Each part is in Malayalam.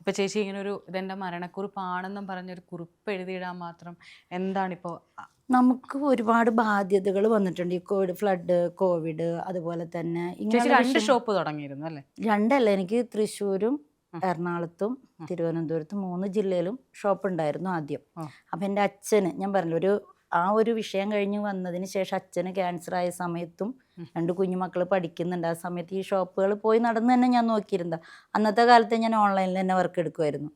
ഇപ്പൊ ചേച്ചി ഇങ്ങനെ ഒരു ഇതെന്റെ മരണക്കുറിപ്പാണെന്നും പറഞ്ഞൊരു കുറിപ്പ് എഴുതിയിടാൻ മാത്രം എന്താണിപ്പോ അ- നമുക്ക് ഒരുപാട് ബാധ്യതകൾ വന്നിട്ടുണ്ട് ഈ കോവിഡ് ഫ്ലഡ് കോവിഡ് അതുപോലെ തന്നെ രണ്ട് ഷോപ്പ് തുടങ്ങിയിരുന്നു അല്ലേ രണ്ടല്ല എനിക്ക് തൃശ്ശൂരും എറണാകുളത്തും തിരുവനന്തപുരത്തും മൂന്ന് ജില്ലയിലും ഷോപ്പ് ഉണ്ടായിരുന്നു ആദ്യം. അപ്പം എന്റെ അച്ഛന് ഞാൻ പറഞ്ഞു ഒരു ആ ഒരു വിഷയം കഴിഞ്ഞ് വന്നതിന് ശേഷം അച്ഛന് ക്യാൻസർ ആയ സമയത്തും. രണ്ട് കുഞ്ഞുമക്കൾ പഠിക്കുന്നുണ്ട്. ആ സമയത്ത് ഈ ഷോപ്പുകൾ പോയി നടന്ന് തന്നെ ഞാൻ നോക്കിയിരുന്ന. അന്നത്തെ കാലത്ത് ഞാൻ ഓൺലൈനിൽ തന്നെ വർക്ക് എടുക്കുമായിരുന്നു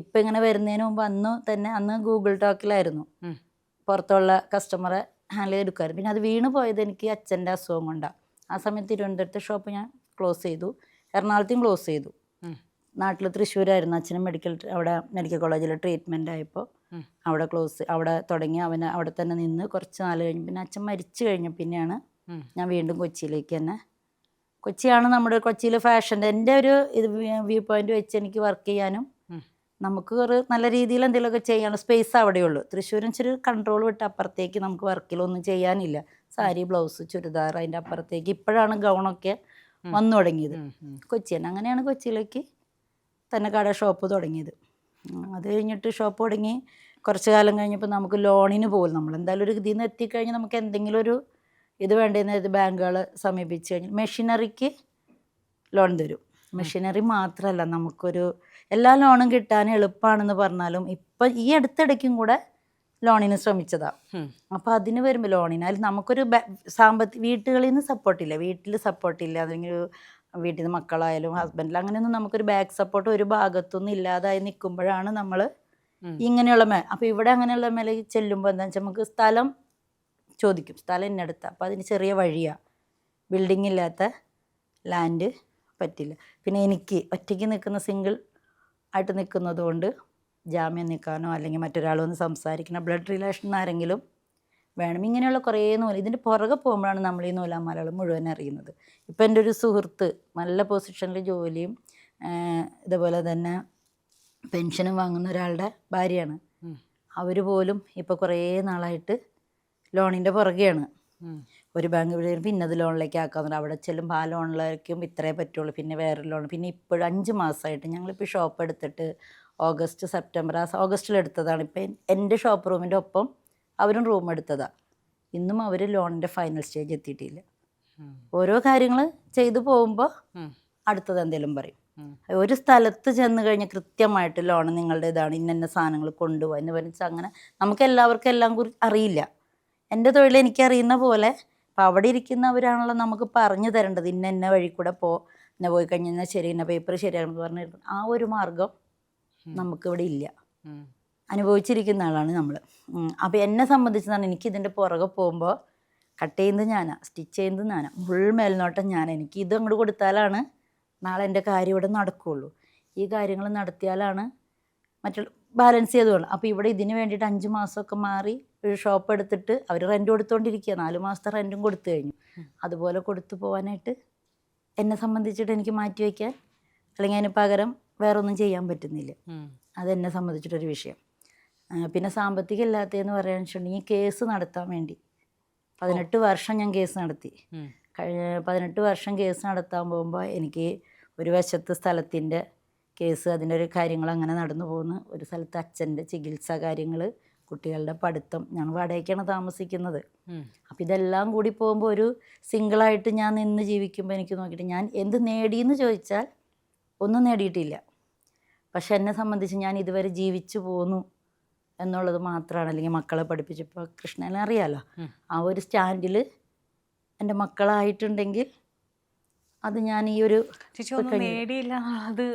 ഇപ്പം ഇങ്ങനെ വരുന്നതിന് മുമ്പ് അന്ന് തന്നെ അന്ന് ഗൂഗിൾ ടോക്കിലായിരുന്നു. പുറത്തുള്ള കസ്റ്റമറെ ഹാൻഡിൽ എടുക്കുമായിരുന്നു പിന്നെ അത് വീണ് പോയത് എനിക്ക് അച്ഛന്റെ അസുഖം കൊണ്ടാണ് ആ സമയത്ത് തിരുവനന്തപുരത്തെ ഷോപ്പ് ഞാൻ ക്ലോസ് ചെയ്തു. എറണാകുളത്തും ക്ലോസ് ചെയ്തു. നാട്ടിൽ തൃശ്ശൂരായിരുന്നു. അച്ഛനും മെഡിക്കൽ അവിടെ മെഡിക്കൽ കോളേജിൽ ട്രീറ്റ്മെന്റ് ആയപ്പോൾ അവിടെ ക്ലോസ് അവിടെ തുടങ്ങി. അവന് അവിടെ തന്നെ നിന്ന് കുറച്ച് നാൾ കഴിഞ്ഞ് പിന്നെ അച്ഛൻ മരിച്ചു കഴിഞ്ഞ പിന്നെയാണ്. ഞാൻ വീണ്ടും കൊച്ചിയിലേക്ക് തന്നെ. കൊച്ചിയാണ് നമ്മുടെ കൊച്ചിയിൽ ഫാഷന്റെ എന്റെ ഒരു ഇത് വ്യൂ പോയിന്റ് വെച്ച് എനിക്ക് വർക്ക് ചെയ്യാനും നമുക്ക് ഒരു നല്ല രീതിയിൽ എന്തെങ്കിലുമൊക്കെ ചെയ്യാനുള്ള സ്പേസ് അവിടെയുള്ളൂ തൃശ്ശൂരും ഇച്ചിരി കൺട്രോൾ വിട്ട് അപ്പുറത്തേക്ക് നമുക്ക് വർക്കിലൊന്നും ചെയ്യാനില്ല. സാരി ബ്ലൗസ് ചുരിദാർ അതിന്റെ അപ്പുറത്തേക്ക് ഇപ്പോഴാണ് ഗൗണൊക്കെ. വന്നു തുടങ്ങിയത്. കൊച്ചി തന്നെ അങ്ങനെയാണ് കൊച്ചിയിലേക്ക് തന്നെ കട ഷോപ്പ് തുടങ്ങിയത്. അത് കഴിഞ്ഞിട്ട് ഷോപ്പ് തുടങ്ങി. കുറച്ച് കാലം കഴിഞ്ഞപ്പോൾ നമുക്ക് ലോണിന് പോകും നമ്മൾ എന്തായാലും ഒരു ഇതിൽ നിന്ന് എത്തിക്കഴിഞ്ഞാൽ നമുക്ക് എന്തെങ്കിലും ഒരു ഇത് വേണ്ടതെന്ന് ബാങ്കുകൾ സമീപിച്ച് കഴിഞ്ഞാൽ മെഷീനറിക്ക് ലോൺ തരും. മെഷീനറി മാത്രമല്ല നമുക്കൊരു എല്ലാ ലോണും കിട്ടാൻ എളുപ്പമാണെന്ന് പറഞ്ഞാലും ഇപ്പം ഈ അടുത്തിടയ്ക്കും കൂടെ ലോണിന് ശ്രമിച്ചതാണ് അപ്പം അതിന് വരുമ്പോൾ ലോണിന്. അതിൽ നമുക്കൊരു സാമ്പത്തിക വീട്ടുകളിൽ നിന്ന് സപ്പോർട്ടില്ല. വീട്ടിൽ സപ്പോർട്ടില്ല. അല്ലെങ്കിൽ ഒരു വീട്ടിൽ നിന്ന് മക്കളായാലും ഹസ്ബൻഡിൽ അങ്ങനെയൊന്നും നമുക്കൊരു ബാക്ക് സപ്പോർട്ട് ഒരു ഭാഗത്തൊന്നും ഇല്ലാതായി നിൽക്കുമ്പോഴാണ് നമ്മൾ ഇങ്ങനെയുള്ള മേ അപ്പോൾ ഇവിടെ അങ്ങനെയുള്ള മേലെ ചെല്ലുമ്പോൾ എന്താ വെച്ചാൽ നമുക്ക് സ്ഥലം ചോദിക്കും. സ്ഥലം ഇന്നടുത്ത അപ്പോൾ അതിന് ചെറിയ വഴിയാണ് ബിൽഡിംഗ് ഇല്ലാത്ത ലാൻഡ് പറ്റില്ല. പിന്നെ എനിക്ക് ഒറ്റയ്ക്ക് നിൽക്കുന്ന സിംഗിൾ ആയിട്ട് നിൽക്കുന്നത് കൊണ്ട് ജാമ്യം നിൽക്കാനോ അല്ലെങ്കിൽ മറ്റൊരാൾ വന്ന് സംസാരിക്കണോ ബ്ലഡ് റിലേഷൻ ആരെങ്കിലും വേണം. ഇങ്ങനെയുള്ള കുറേ നൂല. ഇതിന്റെ പുറകെ പോകുമ്പോഴാണ് നമ്മൾ ഈ നൂലാമാലകൾ മുഴുവൻ അറിയുന്നത് ഇപ്പം എന്റെ ഒരു സുഹൃത്ത് നല്ല പൊസിഷനിൽ ജോലിയും ഇതുപോലെ തന്നെ പെൻഷനും വാങ്ങുന്ന ഒരാളുടെ ഭാര്യയാണ്. അവർ പോലും ഇപ്പോൾ കുറേ നാളായിട്ട് ലോണിന്റെ പുറകെയാണ്. ഒരു ബാങ്ക് വഴി പിന്നെ അത് ലോണിലേക്ക് ആക്കാന്നുണ്ട്. അവിടെ ചെല്ലും ആ ലോണിലേക്കും ഇത്രേ പറ്റുള്ളൂ പിന്നെ വേറെ ലോൺ. പിന്നെ ഇപ്പോഴും അഞ്ച് മാസമായിട്ട് ഞങ്ങളിപ്പോൾ ഷോപ്പ് എടുത്തിട്ട് ഓഗസ്റ്റ് സെപ്റ്റംബർ ആ ഓഗസ്റ്റിൽ എടുത്തതാണ്. ഇപ്പം എന്റെ ഷോപ്പ് റൂമിന്റെ ഒപ്പം അവരും റൂം എടുത്തതാണ് ഇന്നും അവർ ലോണിന്റെ ഫൈനൽ സ്റ്റേജ് എത്തിയിട്ടില്ല. ഓരോ കാര്യങ്ങൾ ചെയ്തു പോകുമ്പോൾ. അടുത്തത് എന്തെങ്കിലും പറയും. ഒരു സ്ഥലത്ത് ചെന്ന് കഴിഞ്ഞാൽ കൃത്യമായിട്ട് ലോൺ നിങ്ങളുടെ ഇതാണ് ഇന്ന സാധനങ്ങൾ കൊണ്ടുപോകാൻ എന്ന് പറഞ്ഞാൽ അങ്ങനെ നമുക്ക് എല്ലാവർക്കും എല്ലാം കുറി അറിയില്ല. എന്റെ തൊഴിൽ എനിക്കറിയുന്ന പോലെ അപ്പോൾ അവിടെ ഇരിക്കുന്നവരാണല്ലോ നമുക്ക് പറഞ്ഞു തരേണ്ടത്. ഇന്ന ഇന്ന വഴി കൂടെ പോ. ഇന്ന പോയി കഴിഞ്ഞാൽ ശരി ഇന്ന പേപ്പർ ശരിയാണെന്ന് പറഞ്ഞു ആ ഒരു മാർഗം. നമുക്കിവിടെ ഇല്ല. അനുഭവിച്ചിരിക്കുന്ന ആളാണ് നമ്മൾ അപ്പോൾ എന്നെ സംബന്ധിച്ചാണ് എനിക്ക് ഇതിന്റെ പുറകെ പോകുമ്പോൾ കട്ട് ചെയ്യുന്നത് ഞാനാ സ്റ്റിച്ച് ചെയ്യുന്നത് ഞാനാ. ഫുൾ മേൽനോട്ടം ഞാൻ എനിക്ക് ഇത് അങ്ങോട്ട് കൊടുത്താലാണ് നാളെ എന്റെ കാര്യം ഇവിടെ നടക്കുകയുള്ളൂ ഈ കാര്യങ്ങൾ നടത്തിയാലാണ് മറ്റുള്ള ബാലൻസ് ചെയ്ത് വേണം അപ്പോൾ ഇവിടെ ഇതിന് വേണ്ടിയിട്ട് അഞ്ച് മാസമൊക്കെ മാറി ഒരു ഷോപ്പ് എടുത്തിട്ട് അവർ റെന്റ് കൊടുത്തുകൊണ്ടിരിക്കുക നാല് മാസത്തെ റെന്റും കൊടുത്തു കഴിഞ്ഞു. അതുപോലെ കൊടുത്തു പോകാനായിട്ട് എന്നെ സംബന്ധിച്ചിട്ട് എനിക്ക് മാറ്റി വയ്ക്കാൻ അല്ലെങ്കിൽ അതിന് പകരം വേറെ ഒന്നും ചെയ്യാൻ പറ്റുന്നില്ല. അതെന്നെ സംബന്ധിച്ചിട്ടൊരു വിഷയം. പിന്നെ പിന്നെ സാമ്പത്തികം ഇല്ലാത്തതെന്ന് പറയാന്ന് വെച്ചിട്ടുണ്ടെങ്കിൽ കേസ് നടത്താൻ വേണ്ടി. പതിനെട്ട് വർഷം ഞാൻ കേസ് നടത്തി. കഴിഞ്ഞ പതിനെട്ട് വർഷം കേസ് നടത്താൻ പോകുമ്പോൾ എനിക്ക് ഒരു വശത്ത് സ്ഥലത്തിന്റെ കേസ് അതിന്റെ ഒരു കാര്യങ്ങൾ അങ്ങനെ നടന്നു പോകുന്നു. ഒരു സ്ഥലത്ത് അച്ഛന്റെ ചികിത്സാ കാര്യങ്ങൾ കുട്ടികളുടെ പഠിത്തം ഞാൻ വാടകയ്ക്കാണ് താമസിക്കുന്നത്. അപ്പം ഇതെല്ലാം കൂടി പോകുമ്പോൾ ഒരു സിംഗിളായിട്ട് ഞാൻ നിന്ന് ജീവിക്കുമ്പോൾ എനിക്ക് നോക്കിയിട്ട് ഞാൻ എന്ത് നേടിയെന്ന് ചോദിച്ചാൽ ഒന്നും നേടിയിട്ടില്ല. പക്ഷെ എന്നെ സംബന്ധിച്ച് ഞാൻ ഇതുവരെ ജീവിച്ചു പോന്നു എന്നുള്ളത് മാത്രമാണ്. അല്ലെങ്കിൽ മക്കളെ പഠിപ്പിച്ചപ്പോൾ കൃഷ്ണനെ അറിയാലോ. ആ ഒരു സ്റ്റാൻഡിൽ എന്റെ മക്കളായിട്ടുണ്ടെങ്കിൽ അത് ഞാൻ ഈ ഒരു നേടിയില്ല അത്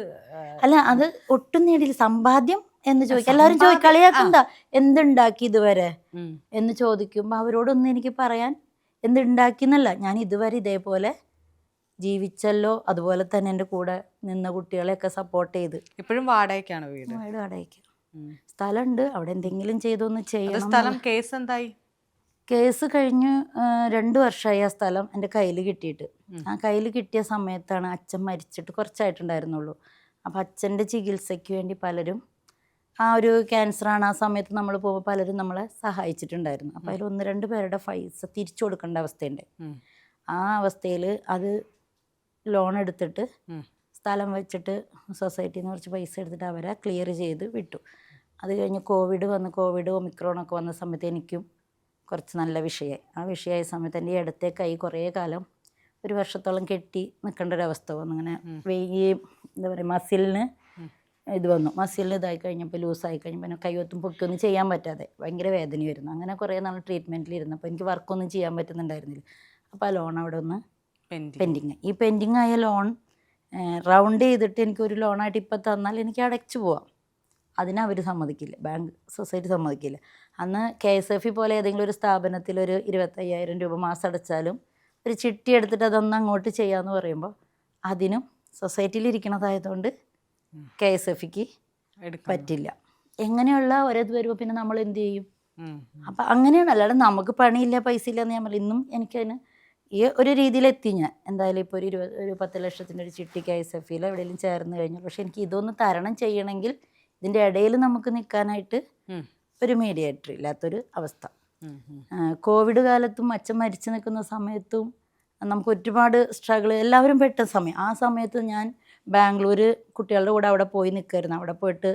അല്ല അത് ഒട്ടും നേടിയില്ല. സമ്പാദ്യം എന്ന് ചോദിക്കും എല്ലാവരും ചോദിക്കും എന്തുണ്ടാക്കി ഇതുവരെ? എന്ന് ചോദിക്കുമ്പോൾ അവരോടൊന്നും എനിക്ക് പറയാൻ എന്തുണ്ടാക്കി എന്നല്ല ഞാൻ ഇതുവരെ ഇതേപോലെ ജീവിച്ചല്ലോ. അതുപോലെ തന്നെ എന്റെ കൂടെ നിന്ന കുട്ടികളെയൊക്കെ സപ്പോർട്ട് ചെയ്ത്. ഇപ്പോഴും വാടകയ്ക്കാണ് വീട്? വീട് വാടകയ്ക്ക്. സ്ഥലം സ്ഥലമുണ്ട്. അവിടെ എന്തെങ്കിലും ചെയ്തൊന്ന് ചെയ്യണം സ്ഥലം കേസ് എന്തായി? കേസ് കഴിഞ്ഞ് രണ്ട് വർഷമായി ആ സ്ഥലം എന്റെ കയ്യിൽ കിട്ടിയിട്ട്. ആ കയ്യിൽ കിട്ടിയ സമയത്താണ് അച്ഛൻ മരിച്ചിട്ട് കുറച്ചായിട്ടുണ്ടായിരുന്നുള്ളൂ. അപ്പോൾ അച്ഛന്റെ ചികിത്സയ്ക്ക് വേണ്ടി പലരും ആ ഒരു ക്യാൻസറാണ് ആ സമയത്ത് നമ്മൾ പോകുമ്പോൾ പലരും നമ്മളെ സഹായിച്ചിട്ടുണ്ടായിരുന്നു. അപ്പോൾ അതിൽ ഒന്ന് രണ്ട് പേരുടെ പൈസ തിരിച്ചു കൊടുക്കേണ്ട അവസ്ഥയുണ്ട്. ആ അവസ്ഥയിൽ അത് ലോൺ എടുത്തിട്ട് സ്ഥലം വെച്ചിട്ട് സൊസൈറ്റിയിൽ നിന്ന് കുറച്ച് പൈസ എടുത്തിട്ട് അവരെ ക്ലിയർ ചെയ്ത് വിട്ടു. അത് കഴിഞ്ഞ് കോവിഡ് വന്ന് കോവിഡ് ഒമിക്രോണൊക്കെ വന്ന സമയത്ത് എനിക്കും കുറച്ച് നല്ല വിഷയമായി ആ വിഷയമായ സമയത്ത് എന്റെ ഈ ഇടത്തെ കൈ കുറേ കാലം ഒരു വർഷത്തോളം കെട്ടി നിൽക്കേണ്ട ഒരു അവസ്ഥ വന്നു അങ്ങനെ ഈ എന്താ പറയുക മസിലിന് ഇത് വന്നു. മസിലിന് ഇതായി കഴിഞ്ഞപ്പോൾ ലൂസായി കഴിഞ്ഞപ്പോൾ പിന്നെ കൈയൊത്തും പൊക്കിയൊന്നും ചെയ്യാൻ പറ്റാതെ ഭയങ്കര വേദന വരുന്നു അങ്ങനെ കുറേ നാൾ ട്രീറ്റ്മെന്റിൽ ഇരുന്നപ്പോൾ എനിക്ക് വർക്കൊന്നും ചെയ്യാൻ പറ്റുന്നുണ്ടായിരുന്നില്ല. അപ്പോൾ ആ ലോൺ അവിടെ ഒന്ന് പെൻഡിങ് പെൻഡിങ് ഈ പെൻഡിങ് ആയ ലോൺ റൗണ്ട് ചെയ്തിട്ട് എനിക്ക് ഒരു ലോണായിട്ട് ഇപ്പം തന്നാൽ എനിക്ക് അടച്ചു പോവാം. അതിന് അവർ സമ്മതിക്കില്ല. ബാങ്ക് സൊസൈറ്റി സമ്മതിക്കില്ല. അന്ന് കെ എസ് എഫ് ഇ പോലെ ഏതെങ്കിലും ഒരു സ്ഥാപനത്തിൽ ഒരു ഇരുപത്തയ്യായിരം രൂപ മാസം അടച്ചാലും ഒരു ചിട്ടി എടുത്തിട്ട് അതൊന്ന് അങ്ങോട്ട് ചെയ്യാമെന്ന് പറയുമ്പോൾ അതിനും സൊസൈറ്റിയിൽ ഇരിക്കണതായതുകൊണ്ട് കെ എസ് എഫ് ഇക്ക് പറ്റില്ല. എങ്ങനെയുള്ള ഒരത് വരുമ്പോൾ പിന്നെ നമ്മൾ എന്ത് ചെയ്യും. അപ്പം അങ്ങനെയാണ്. അല്ലാതെ നമുക്ക് പണിയില്ല പൈസ ഇല്ല എന്ന് ഞാൻ പറയും. ഇന്നും എനിക്കതിന് ഈ ഒരു രീതിയിലെത്തി ഞാൻ. എന്തായാലും ഇപ്പോൾ ഒരു ഇരുപത് ഒരു പത്ത് ലക്ഷത്തിന്റെ ഒരു ചിട്ടി കെ എസ് എഫ് എവിടെയെങ്കിലും ചേർന്ന് കഴിഞ്ഞു. പക്ഷേ എനിക്ക് ഇതൊന്ന് തരണം ചെയ്യണമെങ്കിൽ ഇതിന്റെ ഇടയിൽ നമുക്ക് നിൽക്കാനായിട്ട് ഒരു മീഡിയേറ്റർ ഇല്ലാത്തൊരു അവസ്ഥ. കോവിഡ് കാലത്തും അച്ഛൻ മരിച്ചു നിൽക്കുന്ന സമയത്തും നമുക്ക് ഒരുപാട് സ്ട്രഗിൾ എല്ലാവരും പെട്ട സമയം. ആ സമയത്ത് ഞാൻ ബാംഗ്ലൂർ കുട്ടികളുടെ കൂടെ അവിടെ പോയി നിൽക്കുമായിരുന്നു അവിടെ പോയിട്ട്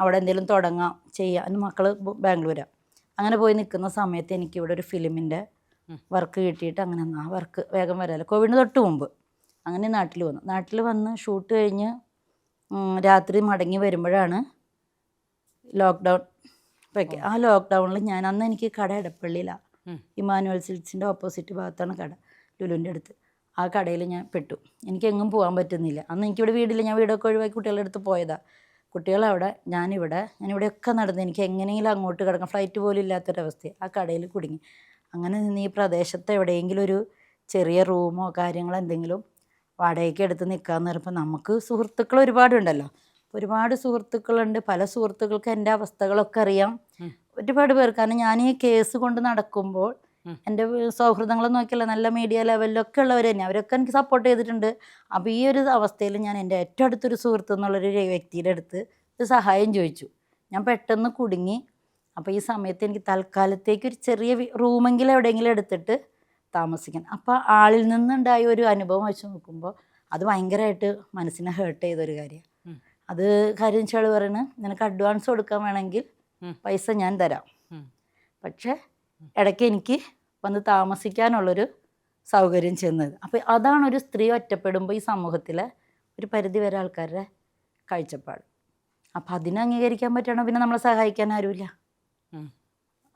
അവിടെ എന്തെങ്കിലും തുടങ്ങാം ചെയ്യാം. എന്റെ മക്കൾ ബാംഗ്ലൂരാണ് അങ്ങനെ പോയി നിൽക്കുന്ന സമയത്ത് എനിക്ക് ഇവിടെ ഒരു ഫിലിമിന്റെ വർക്ക് കിട്ടിയിട്ട് അങ്ങനെ ആ വർക്ക് വേഗം വരാമല്ലോ കോവിഡിന് തൊട്ട് മുമ്പ്. അങ്ങനെ നാട്ടിൽ വന്നു. നാട്ടിൽ വന്ന് ഷൂട്ട് കഴിഞ്ഞ് രാത്രി മടങ്ങി വരുമ്പോഴാണ് ലോക്ക്ഡൗൺ ഇപ്പൊക്കെ ആ ലോക്ക്ഡൗണിൽ ഞാൻ അന്ന് എനിക്ക് കട എടപ്പള്ളിയിലാണ് ഉം. ഇമാനുവൽ സിൽക്സിന്റെ ഓപ്പോസിറ്റ് ഭാഗത്താണ് കട ലുലുവിന്റെ അടുത്ത്. ആ കടയിൽ ഞാൻ പെട്ടു. എനിക്കെങ്ങും പോകാൻ പറ്റുന്നില്ല. അന്ന് എനിക്കിവിടെ വീടില്ല. ഞാൻ വീടൊക്കെ ഒഴിവാക്കി കുട്ടികളുടെ അടുത്ത് പോയതാണ് കുട്ടികളവിടെ ഞാനിവിടെ ഞാനിവിടെയൊക്കെ നടന്ന് എനിക്ക് എങ്ങനെയെങ്കിലും അങ്ങോട്ട് കിടക്കാം ഫ്ലൈറ്റ് പോലും ഇല്ലാത്തൊരവസ്ഥയാണ് ആ കടയിൽ കുടുങ്ങി. അങ്ങനെ നിന്ന് ഈ പ്രദേശത്ത് എവിടെയെങ്കിലും ഒരു ചെറിയ റൂമോ കാര്യങ്ങളോ എന്തെങ്കിലും വാടകയ്ക്ക് എടുത്ത് നിൽക്കാമെന്ന് പറയുമ്പോൾ നമുക്ക് സുഹൃത്തുക്കൾ ഒരുപാടുണ്ടല്ലോ. ഒരുപാട് സുഹൃത്തുക്കളുണ്ട്. പല സുഹൃത്തുക്കൾക്ക് എന്റെ അവസ്ഥകളൊക്കെ അറിയാം. ഒരുപാട് പേർ. കാരണം ഞാൻ ഈ കേസ് കൊണ്ട് നടക്കുമ്പോൾ എന്റെ സൗഹൃദങ്ങൾ നോക്കിയല്ല. നല്ല മീഡിയ ലെവലിലൊക്കെ ഉള്ളവർ തന്നെ. അവരൊക്കെ എനിക്ക് സപ്പോർട്ട് ചെയ്തിട്ടുണ്ട്. അപ്പോൾ ഈ ഒരു അവസ്ഥയിൽ ഞാൻ എന്റെ ഏറ്റവും അടുത്തൊരു സുഹൃത്ത് എന്നുള്ളൊരു വ്യക്തിയുടെ അടുത്ത് ഒരു സഹായം ചോദിച്ചു. ഞാൻ പെട്ടെന്ന് കുടുങ്ങി. അപ്പോൾ ഈ സമയത്ത് എനിക്ക് തൽക്കാലത്തേക്ക് ഒരു ചെറിയ റൂമെങ്കിലും എവിടെയെങ്കിലും എടുത്തിട്ട് താമസിക്കണം അപ്പോൾ ആളിൽ നിന്നുണ്ടായ ഒരു അനുഭവം വെച്ച് നോക്കുമ്പോൾ അത് ഭയങ്കരമായിട്ട് മനസ്സിനെ ഹേർട്ട് ചെയ്തൊരു കാര്യമാണ് അത് കാര്യം വെച്ചാൽ പറയുന്നത് നിനക്ക് അഡ്വാൻസ് കൊടുക്കാൻ വേണമെങ്കിൽ പൈസ ഞാൻ തരാം. പക്ഷേ ഇടയ്ക്ക് എനിക്ക് വന്ന് താമസിക്കാനുള്ളൊരു സൗകര്യം ചെന്നത്. അപ്പോൾ അതാണ് ഒരു സ്ത്രീ ഒറ്റപ്പെടുമ്പോൾ ഈ സമൂഹത്തിലെ ഒരു പരിധി വരെ ആൾക്കാരുടെ കാഴ്ചപ്പാട്. അപ്പം അതിനെ അംഗീകരിക്കാൻ പറ്റണോ? പിന്നെ നമ്മളെ സഹായിക്കാൻ ആരുമില്ല.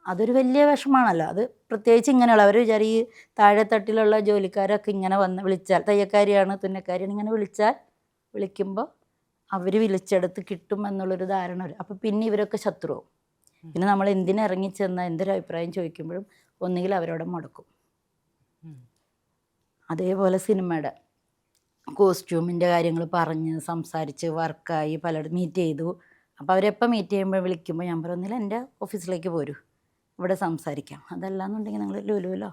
അതൊരു വലിയ വിഷമാണല്ലോ അത് പ്രത്യേകിച്ച് ഇങ്ങനെയുള്ള അവർ വിചാരി ഈ താഴെത്തട്ടിലുള്ള ജോലിക്കാരൊക്കെ ഇങ്ങനെ വന്ന് വിളിച്ചാൽ തയ്യക്കാരിയാണ് തുന്നക്കാരിയാണ് ഇങ്ങനെ വിളിച്ചാൽ വിളിക്കുമ്പോൾ അവർ വിളിച്ചെടുത്ത് കിട്ടും എന്നുള്ളൊരു ധാരണ വരും. അപ്പോൾ പിന്നെ ഇവരൊക്കെ ശത്രുവും. പിന്നെ നമ്മൾ എന്തിനിറങ്ങിച്ചെന്ന എന്തൊരു അഭിപ്രായം ചോദിക്കുമ്പോഴും ഒന്നുകിൽ അവരോട് മുടക്കും. അതേപോലെ സിനിമയുടെ കോസ്റ്റ്യൂമിന്റെ കാര്യങ്ങൾ പറഞ്ഞ് സംസാരിച്ച് വർക്കായി പലയിടത്തും മീറ്റ് ചെയ്തു. അപ്പോൾ അവരെപ്പോൾ മീറ്റ് ചെയ്യുമ്പോൾ വിളിക്കുമ്പോൾ ഞാൻ പറയുന്നില്ല എന്റെ ഓഫീസിലേക്ക് പോരൂ. ഇവിടെ സംസാരിക്കാം. അതല്ല എന്നുണ്ടെങ്കിൽ നിങ്ങൾ ലുലുവിലോ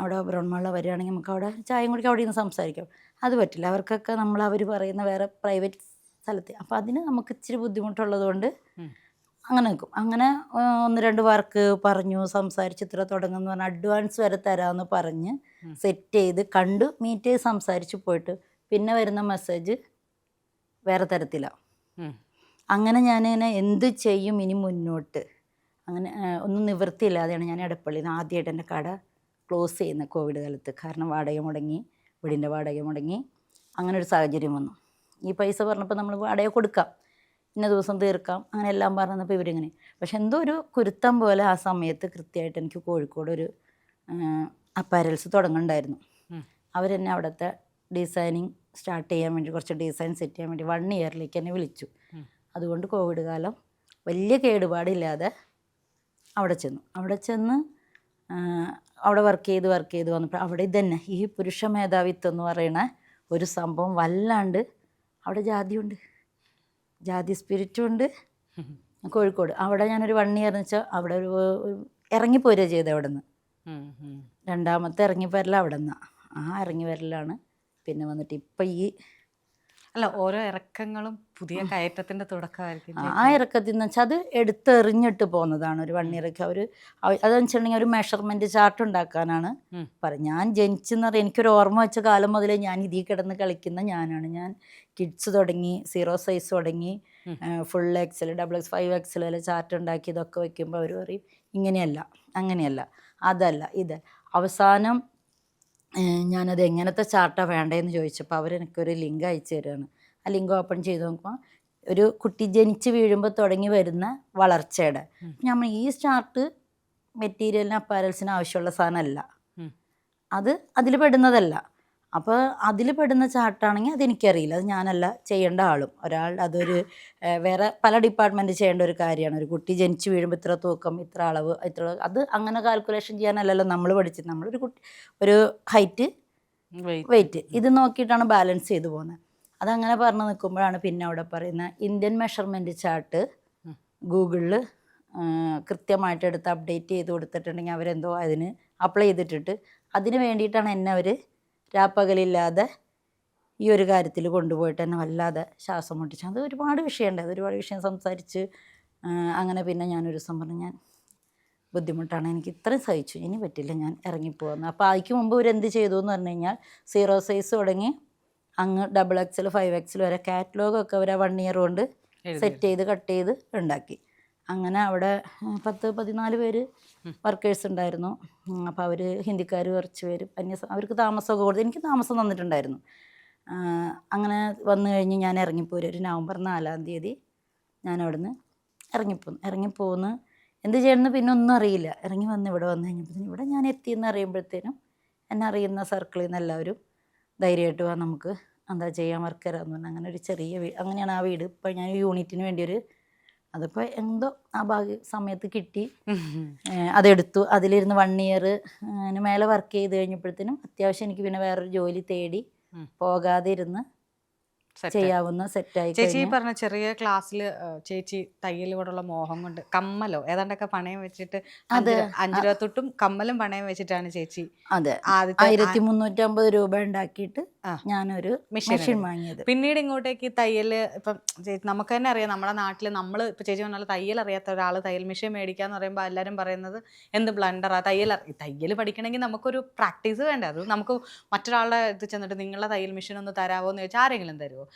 അവിടെ ബ്രൗൺമാളിലോ വരികയാണെങ്കിൽ നമുക്ക് അവിടെ ചായയും കുടിക്കാൻ അവിടെ നിന്ന് സംസാരിക്കാം. അത് പറ്റില്ല. അവർക്കൊക്കെ നമ്മൾ അവർ പറയുന്ന വേറെ പ്രൈവറ്റ് സ്ഥലത്ത്. അപ്പോൾ അതിന് നമുക്ക് ഇച്ചിരി ബുദ്ധിമുട്ടുള്ളത് കൊണ്ട് അങ്ങനെ നിൽക്കും. അങ്ങനെ ഒന്ന് രണ്ട് വർക്ക് പറഞ്ഞു സംസാരിച്ച് ഇത്ര തുടങ്ങുന്നു പറഞ്ഞാൽ അഡ്വാൻസ് വരെ തരാമെന്ന് പറഞ്ഞ് സെറ്റ് ചെയ്ത് കണ്ട് മീറ്റ് ചെയ്ത് സംസാരിച്ച് പോയിട്ട് പിന്നെ വരുന്ന മെസ്സേജ് വേറെ തരത്തിലാണ്. അങ്ങനെ ഞാനിങ്ങനെ എന്ത് ചെയ്യും ഇനി മുന്നോട്ട്? അങ്ങനെ ഒന്നും നിവൃത്തിയില്ലാതെയാണ് ഞാൻ ഇടപ്പള്ളി നിന്ന് ആദ്യമായിട്ട് എന്റെ കട ക്ലോസ് ചെയ്യുന്നത് കോവിഡ് കാലത്ത്. കാരണം വാടക മുടങ്ങി വീടിന്റെ വാടക മുടങ്ങി. അങ്ങനെ ഒരു സാഹചര്യം വന്നു. ഈ പൈസ പറഞ്ഞപ്പോൾ നമ്മൾ വാടക കൊടുക്കാം. ഇന്ന ദിവസം തീർക്കാം. അങ്ങനെ എല്ലാം പറഞ്ഞപ്പോൾ ഇവരിങ്ങനെ. പക്ഷെ എന്തോ ഒരു കുരുത്തം പോലെ ആ സമയത്ത് കൃത്യമായിട്ട് എനിക്ക് കോഴിക്കോട് ഒരു അപ്പാരൽസ് തുടങ്ങുന്നുണ്ടായിരുന്നു. അവരെന്നെ അവിടുത്തെ ഡിസൈനിങ് സ്റ്റാർട്ട് ചെയ്യാൻ വേണ്ടി കുറച്ച് ഡിസൈൻ സെറ്റ് ചെയ്യാൻ വേണ്ടി വൺ ഇയറിലേക്ക് എന്നെ വിളിച്ചു. അതുകൊണ്ട് കോവിഡ് കാലം വലിയ കേടുപാടില്ലാതെ അവിടെ ചെന്നു. അവിടെ ചെന്ന് അവിടെ വർക്ക് ചെയ്ത് വർക്ക് ചെയ്ത് വന്നപ്പോൾ അവിടെ ഇതന്നെ ഈ പുരുഷ മേധാവിത്വം എന്ന് പറയുന്ന ഒരു സംഭവം വല്ലാണ്ട് അവിടെ ജാതിയുണ്ട്. ജാതി സ്പിരിറ്റും ഉണ്ട്. കോഴിക്കോട്. അവിടെ ഞാനൊരു വൺ ഇയർ എന്ന് വെച്ചാൽ അവിടെ ഒരു ഇറങ്ങി ഇറങ്ങിപ്പോരുക ചെയ്തത് അവിടെ നിന്ന്. രണ്ടാമത്തെ ഇറങ്ങി വരൽ അവിടെ നിന്നാണ് ആ ഇറങ്ങി വരലാണ് പിന്നെ വന്നിട്ട് ഇപ്പം ഈ അല്ല ഓരോ ഇറക്കങ്ങളും പുതിയ കയറ്റത്തിന്റെ തുടക്കമായിരിക്കും ആ ഇറക്കത്തിൽ നിന്ന് വെച്ചാൽ അത് എടുത്തെറിഞ്ഞിട്ട് പോകുന്നതാണ് ഒരു വൺ ഇയറൊക്കെ അവർ അതെന്ന് വെച്ചിട്ടുണ്ടെങ്കിൽ ഒരു മെഷർമെന്റ് ചാർട്ട് ഉണ്ടാക്കാനാണ് പറഞ്ഞത് ഞാൻ ജനിച്ചെന്ന് പറയാം എനിക്കൊരു ഓർമ്മ വെച്ച കാലം മുതലേ ഞാൻ ഇതിൽ കിടന്ന് കളിക്കുന്ന ഞാനാണ്. ഞാൻ കിഡ്സ് തുടങ്ങി സീറോ സൈസ് തുടങ്ങി full XL double X five XL വരെ ചാർട്ട് ഉണ്ടാക്കി ഇതൊക്കെ വെക്കുമ്പോൾ അവർ പറയും ഇങ്ങനെയല്ല അങ്ങനെയല്ല അതല്ല ഇത്. അവസാനം ഞാനത് എങ്ങനത്തെ ചാർട്ടാണ് വേണ്ടതെന്ന് ചോദിച്ചപ്പോൾ അവരെനിക്കൊരു ലിങ്ക് അയച്ചു തരുകയാണ് ആ ലിങ്ക് ഓപ്പൺ ചെയ്ത് നോക്കുമ്പോൾ ഒരു കുട്ടി ജനിച്ച് വീഴുമ്പോൾ തുടങ്ങി വരുന്ന വളർച്ചയുടെ. നമ്മൾ ഈ ചാർട്ട് മെറ്റീരിയലിന് അപ്പാരൽസിന് ആവശ്യമുള്ള സാധനമല്ല. അത് അതിൽ പെടുന്നതല്ല. അപ്പോൾ അതിൽ പെടുന്ന ചാർട്ടാണെങ്കിൽ അതെനിക്കറിയില്ല. അത് ഞാനല്ല ചെയ്യേണ്ട ആളും. ഒരാൾ അതൊരു വേറെ പല ഡിപ്പാർട്ട്മെന്റ് ചെയ്യേണ്ട ഒരു കാര്യമാണ്. ഒരു കുട്ടി ജനിച്ച് വീഴുമ്പോൾ ഇത്ര തൂക്കം ഇത്ര അളവ് ഇത്ര അത് അങ്ങനെ കാൽക്കുലേഷൻ ചെയ്യാനല്ലല്ലോ നമ്മൾ പഠിച്ചത്. നമ്മളൊരു കുട്ടി ഒരു ഹൈറ്റ്. വെയിറ്റ്. ഇത് നോക്കിയിട്ടാണ് ബാലൻസ് ചെയ്തു പോകുന്നത്. അതങ്ങനെ പറഞ്ഞു നിൽക്കുമ്പോഴാണ് പിന്നെ അവിടെ പറയുന്ന ഇന്ത്യൻ മെഷർമെന്റ് ചാർട്ട്. ഗൂഗിളിൽ കൃത്യമായിട്ട് എടുത്ത് അപ്ഡേറ്റ് ചെയ്ത് കൊടുത്തിട്ടുണ്ടെങ്കിൽ അവരെന്തോ അതിന് അപ്ലൈ ചെയ്തിട്ടിട്ട് അതിന് വേണ്ടിയിട്ടാണ് എന്നെ അവർ രാപ്പകലില്ലാതെ ഈ ഒരു കാര്യത്തിൽ കൊണ്ടുപോയിട്ട് തന്നെ വല്ലാതെ ശ്വാസം മുട്ടിച്ചു. അത് ഒരുപാട് വിഷയമുണ്ട്. അത് ഒരുപാട് വിഷയം സംസാരിച്ച് അങ്ങനെ പിന്നെ ഞാനൊരു ദിവസം പറഞ്ഞു ഞാൻ ബുദ്ധിമുട്ടാണ്. എനിക്ക് ഇത്രയും സഹിച്ചു. ഇനി പറ്റില്ല ഞാൻ ഇറങ്ങിപ്പോകുന്നു അപ്പോൾ അതിക്ക് മുമ്പ് ഇവരെന്ത് ചെയ്തു എന്ന് പറഞ്ഞു കഴിഞ്ഞാൽ സീറോ സൈസ് തുടങ്ങി അങ്ങ് ഡബിൾ എക്സൽ ഫൈവ് എക്സൽ വരെ കാറ്റലോഗൊക്കെ അവർ വൺ ഇയർ കൊണ്ട് സെറ്റ് ചെയ്ത് കട്ട് ചെയ്ത് ഉണ്ടാക്കി. അങ്ങനെ അവിടെ പത്ത് പതിനാല് പേര് വർക്കേഴ്സ് ഉണ്ടായിരുന്നു. അപ്പോൾ അവർ ഹിന്ദിക്കാർ കുറച്ച് പേര് അന്യ അവർക്ക് താമസമൊക്കെ കൊടുത്ത് എനിക്ക് താമസം തന്നിട്ടുണ്ടായിരുന്നു. അങ്ങനെ വന്നു കഴിഞ്ഞ് ഞാൻ ഇറങ്ങിപ്പോരും. ഒരു നവംബർ നാലാം തീയതി ഞാൻ അവിടുന്ന് ഇറങ്ങിപ്പോന്നു ഇറങ്ങിപ്പോന്ന്. എന്ത് ചെയ്യണമെന്ന് പിന്നെ ഒന്നും അറിയില്ല. ഇറങ്ങി വന്ന് ഇവിടെ വന്നു കഴിഞ്ഞപ്പോൾ ഇവിടെ ഞാൻ എത്തിയെന്ന് അറിയുമ്പോഴത്തേനും എന്നെ അറിയുന്ന സർക്കിളിൽ നിന്ന് എല്ലാവരും ധൈര്യമായിട്ട് വാ നമുക്ക് എന്താ ചെയ്യാൻ വർക്ക് തരാമെന്ന് പറഞ്ഞാൽ അങ്ങനെ ഒരു ചെറിയ വീട് അങ്ങനെയാണ് ആ വീട്. ഇപ്പോൾ ഞാൻ യൂണിറ്റിന് വേണ്ടി ഒരു അതിപ്പോൾ എന്തോ ആ ഭാഗ്യ സമയത്ത് കിട്ടി അതെടുത്തു അതിലിരുന്ന് വൺ ഇയർ അതിന് മേലെ വർക്ക് ചെയ്ത് കഴിഞ്ഞപ്പോഴത്തേനും അത്യാവശ്യം എനിക്ക് പിന്നെ വേറൊരു ജോലി തേടി. പോകാതെ ഇരുന്ന്. ചെയ്യാവുന്ന സെറ്റായി ചേച്ചി പറഞ്ഞ ചെറിയ ക്ലാസ്സിൽ ചേച്ചി തയ്യലോടുള്ള മോഹം കൊണ്ട് കമ്മലോ ഏതാണ്ടൊക്കെ പണയം വെച്ചിട്ട് അത് അഞ്ചു രൂപ തൊട്ടും കമ്മലും പണയം വെച്ചിട്ടാണ് ചേച്ചി അതെ ആയിരത്തി മുന്നൂറ്റമ്പത് രൂപ ഉണ്ടാക്കിയിട്ട്. ഞാനൊരു മെഷീൻ വാങ്ങിയത്. പിന്നീട് ഇങ്ങോട്ടേക്ക് തയ്യൽ ഇപ്പം നമുക്ക് തന്നെ അറിയാം നമ്മുടെ നാട്ടിൽ നമ്മൾ ഇപ്പം ചേച്ചി പറഞ്ഞാൽ തയ്യൽ അറിയാത്ത ഒരാൾ തയ്യൽ മെഷീൻ മേടിക്കാന്ന് പറയുമ്പോൾ എല്ലാവരും പറയുന്നത് എന്ത് ബ്ലണ്ടറാ തയ്യൽ തയ്യൽ പഠിക്കണമെങ്കിൽ നമുക്കൊരു പ്രാക്ടീസ് വേണ്ട? അത് നമുക്ക് മറ്റൊരാളുടെ ഇത് ചെന്നിട്ട് നിങ്ങളുടെ തയ്യൽ മെഷീൻ ഒന്ന് തരാമോ എന്ന് ചോദിച്ചാൽ ആരെങ്കിലും തരുമോ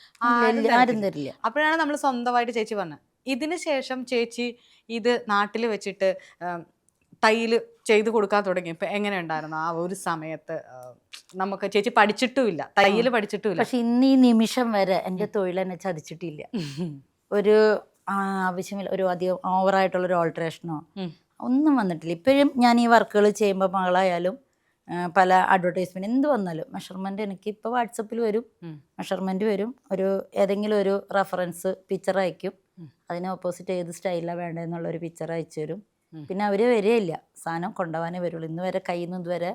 ആരും തരില്ല. അപ്പോഴാണ് നമ്മൾ സ്വന്തമായിട്ട് ചേച്ചി പറഞ്ഞത്. ഇതിന് ശേഷം ചേച്ചി ഇത് നാട്ടിൽ വെച്ചിട്ട് തയ്യൽ ചെയ്ത് കൊടുക്കാൻ തുടങ്ങി. ഇപ്പൊ എങ്ങനെ ഉണ്ടായിരുന്നു? ആ ഒരു സമയത്ത് നമുക്ക് ചേച്ചി പഠിച്ചിട്ടുമില്ല. തയ്യൽ പഠിച്ചിട്ടുമില്ല. പക്ഷെ ഇന്ന് ഈ നിമിഷം വരെ എന്റെ തൊഴിൽ എന്നെ ചതിച്ചിട്ടില്ല. ഒരു ആവശ്യമില്ല. ഒരു അധികം ഓവറായിട്ടുള്ള ഒരു ഓൾട്രേഷനോ ഒന്നും വന്നിട്ടില്ല. ഇപ്പോഴും ഞാൻ ഈ വർക്കുകൾ ചെയ്യുമ്പോൾ മകളായാലും പല അഡ്വർടൈസ്മെന്റ് എന്ത് വന്നാലും മെഷർമെന്റ് എനിക്ക് ഇപ്പോൾ വാട്സപ്പിൽ വരും. മെഷർമെന്റ് വരും. ഒരു ഏതെങ്കിലും ഒരു റെഫറൻസ് പിക്ചർ അയക്കും. അതിന് ഓപ്പോസിറ്റ് ഏത് സ്റ്റൈലാണ് വേണ്ടതെന്നുള്ള ഒരു പിക്ചർ അയച്ചു തരും. പിന്നെ അവർ വരികയില്ല. സാധനം കൊണ്ടുപോകാനേ വരുള്ളൂ. ഇന്ന് വരെ കയ്യിൽ നിന്ന് ഇതുവരെ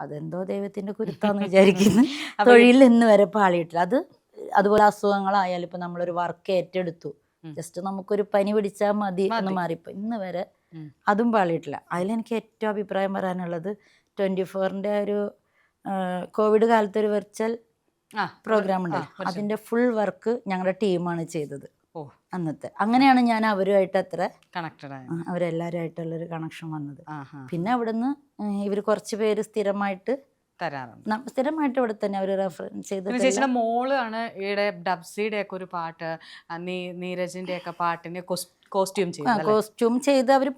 അതെന്തോ ദൈവത്തിന്റെ കുരുത്താന്ന് വിചാരിക്കുന്നു. തൊഴിൽ ഇന്ന് വരെ പാളിയിട്ടില്ല. അത് അതുപോലെ അസുഖങ്ങളായാലും ഇപ്പം നമ്മളൊരു വർക്ക് ഏറ്റെടുത്തു. ജസ്റ്റ് നമുക്കൊരു പനി പിടിച്ചാൽ മതി എന്ന്. മാറിപ്പോ ഇന്ന് വരെ അതും പാളിയിട്ടില്ല. അതിലെനിക്ക് ഏറ്റവും അഭിപ്രായം പറയാനുള്ളത് ട്വന്റി ഫോറിന്റെ ഒരു കോവിഡ് കാലത്ത് ഒരു വെർച്വൽ പ്രോഗ്രാം ഉണ്ട് അതിന്റെ ഫുൾ വർക്ക് ഞങ്ങളുടെ ടീമാണ് ചെയ്തത്. അന്നത്തെ. അങ്ങനെയാണ് ഞാൻ അവരുമായിട്ട് അത്ര കണക്റ്റഡ് അവരെല്ലാവരുമായിട്ടുള്ളൊരു കണക്ഷൻ വന്നത്. പിന്നെ അവിടുന്ന് ഇവർ കുറച്ച് പേര് സ്ഥിരമായിട്ട് തരാറുണ്ട്. സ്ഥിരമായിട്ട് ഇവിടെ തന്നെ അവർ റെഫറൻസ് ചെയ്ത് ചേച്ചിയുടെ മോളാണ് ഇവിടെ ഡബ്സിയുടെ ഒക്കെ ഒരു പാട്ട് നീരജിന്റെ ഒക്കെ പാട്ടിന്റെ കോസ്റ്റ്യൂം ചെയ്തത് കോസ്റ്റ്യൂം ചെയ്ത് അവർ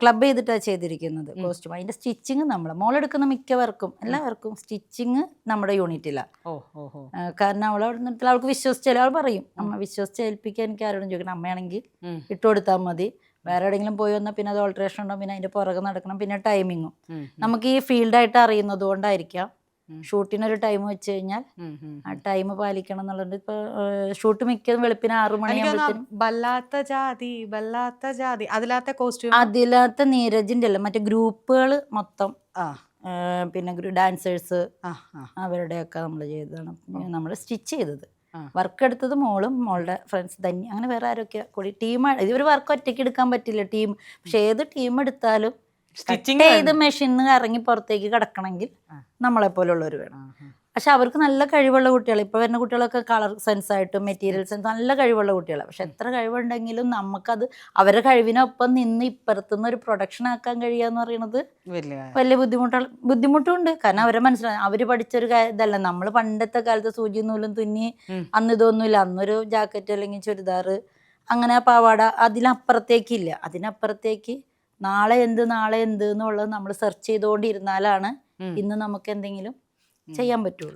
ക്ലബ് ചെയ്തിട്ടാണ് ചെയ്തിരിക്കുന്നത് കോസ്റ്റ്യൂം അതിന്റെ സ്റ്റിച്ചിങ് നമ്മൾ മോളെടുക്കുന്ന മിക്കവർക്കും എല്ലാവർക്കും സ്റ്റിച്ചിങ് നമ്മുടെ യൂണിറ്റിലാണ് കാരണം അവൾ അവിടെ നിന്നിട്ട് അവൾക്ക് വിശ്വസിച്ചാൽ അവൾ പറയും അമ്മ വിശ്വസിച്ച് ഏൽപ്പിക്കാൻ എനിക്ക് ആരോടും ചോദിക്കണം അമ്മയാണെങ്കിൽ ഇട്ടുകൊടുത്താൽ മതി. വേറെ എവിടെയെങ്കിലും പോയി വന്നാൽ പിന്നെ അത് ഓൾട്രേഷൻ ഉണ്ടാവും പിന്നെ അതിന്റെ പുറകെ നടക്കണം പിന്നെ ടൈമിങ്ങും നമുക്ക് ഈ ഫീൽഡായിട്ട് അറിയുന്നത് കൊണ്ടായിരിക്കാം. ഷൂട്ടിനൊരു ടൈം വെച്ച് കഴിഞ്ഞാൽ. ആ ടൈം പാലിക്കണം എന്നുള്ളത് ഇപ്പൊ ഷൂട്ട് മിക്കതും വെളുപ്പിന് ആറു മണിയാകും അതില്ലാത്ത മണിയാകുമ്പോഴത്തേനും ആ ബല്ലാത്ത ജാതി ബല്ലാത്ത ജാതി അതിലാത്ത കോസ്റ്റ്യൂം നീരജിന്റെ അല്ല മറ്റേ ഗ്രൂപ്പുകൾ മൊത്തം പിന്നെ ഡാൻസേഴ്സ് അവരുടെയൊക്കെ നമ്മൾ ചെയ്തതാണ് നമ്മൾ സ്റ്റിച്ച് ചെയ്തത്. വർക്ക് എടുത്തത് മോളും മോളുടെ ഫ്രണ്ട്സ് ധന്യ അങ്ങനെ വേറെ ആരൊക്കെ കൂടി ടീമാണ് ഇതൊരു വർക്ക് ഒറ്റയ്ക്ക് എടുക്കാൻ പറ്റില്ല ടീം പക്ഷെ ഏത് ടീം എടുത്താലും സ്റ്റിച്ചിങ് ചെയ്ത് മെഷീനിൽ ഇറങ്ങി പുറത്തേക്ക് കിടക്കണമെങ്കിൽ. നമ്മളെ പോലുള്ളവർ വേണം. പക്ഷെ അവർക്ക് നല്ല കഴിവുള്ള കുട്ടികൾ ഇപ്പോൾ വരുന്ന കുട്ടികളൊക്കെ കളർ സെൻസ് ആയിട്ടും മെറ്റീരിയൽ സെൻസ് നല്ല കഴിവുള്ള കുട്ടികളാണ് പക്ഷെ എത്ര കഴിവുണ്ടെങ്കിലും നമുക്കത് അവരുടെ കഴിവിനൊപ്പം നിന്ന് ഇപ്പുറത്തുനിന്ന് ഒരു പ്രൊഡക്ഷൻ ആക്കാൻ കഴിയുക എന്ന് പറയുന്നത് വലിയ ബുദ്ധിമുട്ടുകൾ ബുദ്ധിമുട്ടുണ്ട്. കാരണം അവരെ മനസ്സിലാവും അവർ പഠിച്ചൊരു ഇതല്ല. നമ്മൾ പണ്ടത്തെ കാലത്ത് സൂചി നൂലും തുന്നി. അന്ന് ഇതൊന്നുമില്ല. അന്നൊരു ജാക്കറ്റ് അല്ലെങ്കിൽ ചുരിദാർ അങ്ങനെ പാവാട അതിനപ്പുറത്തേക്കില്ല അതിനപ്പുറത്തേക്ക് നാളെ എന്ത് നാളെ എന്ത് എന്നുള്ളത് നമ്മൾ സെർച്ച് ചെയ്തുകൊണ്ടിരുന്നാലാണ് ഇന്ന് നമുക്ക് എന്തെങ്കിലും ചെയ്യാൻ പറ്റുള്ളൂ.